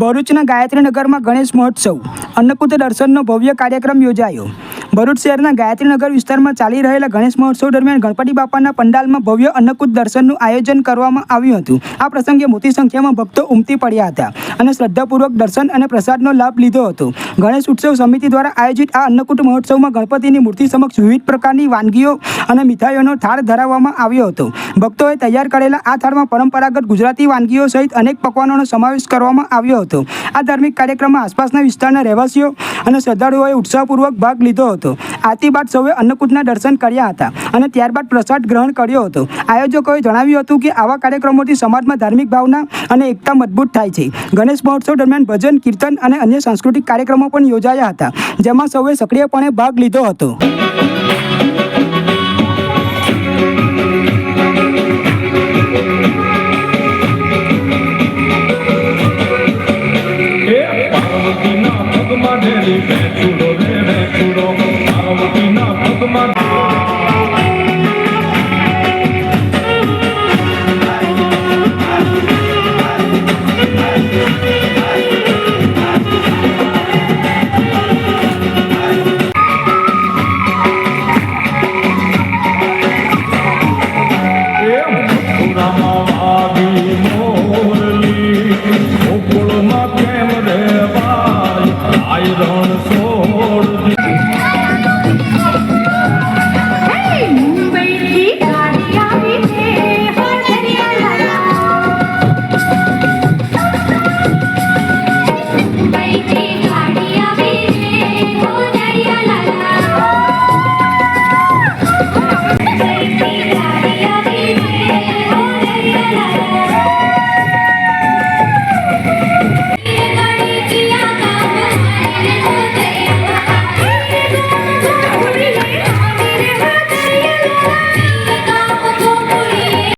ભરૂચના ગાયત્રીનગરમાં ગણેશ મહોત્સવ. અન્નકૂટ દર્શનનો ભવ્ય કાર્યક્રમ યોજાયો. ભરૂચ શહેરના ગાયત્રીનગર વિસ્તારમાં ચાલી રહેલા ગણેશ મહોત્સવ દરમિયાન ગણપતિ બાપાના પંડાલમાં ભવ્ય અન્નકૂટ દર્શનનું આયોજન કરવામાં આવ્યું હતું. આ પ્રસંગે મોટી સંખ્યામાં ભક્તો ઉમટી પડ્યા હતા અને શ્રદ્ધાપૂર્વક દર્શન અને પ્રસાદનો લાભ લીધો હતો. ગણેશ ઉત્સવ સમિતિ દ્વારા આયોજિત આ અન્નકૂટ મહોત્સવમાં ગણપતિની મૂર્તિ સમક્ષ વિવિધ પ્રકારની વાનગીઓ અને મીઠાઈઓનો થાળ ધરાવવામાં આવ્યો હતો. ભક્તોએ તૈયાર કરેલા આ થાળમાં પરંપરાગત ગુજરાતી વાનગીઓ સહિત અનેક પકવાનોનો સમાવેશ કરવામાં આવ્યો હતો. આ ધાર્મિક કાર્યક્રમમાં આસપાસના વિસ્તારના રહેવાસીઓ અને શ્રદ્ધાળુઓએ ઉત્સાહપૂર્વક ભાગ લીધો હતો. હતો. આરતી બાદ સૌએ અન્નકૂટના દર્શન કર્યા હતા અને ત્યારબાદ પ્રસાદ ગ્રહણ કર્યો હતો. આયોજકોએ જણાવ્યું હતું કે આવા કાર્યક્રમોથી સમાજમાં ધાર્મિક ભાવના અને એકતા મજબૂત થાય છે. ગણેશ મહોત્સવ દરમિયાન ભજન, કીર્તન અને અન્ય સાંસ્કૃતિક કાર્યક્રમો પણ યોજાયા હતા, જેમાં સૌએ સક્રિયપણે ભાગ લીધો હતો. પાર્વતીના પગમાં ઢેરી બેઠુડો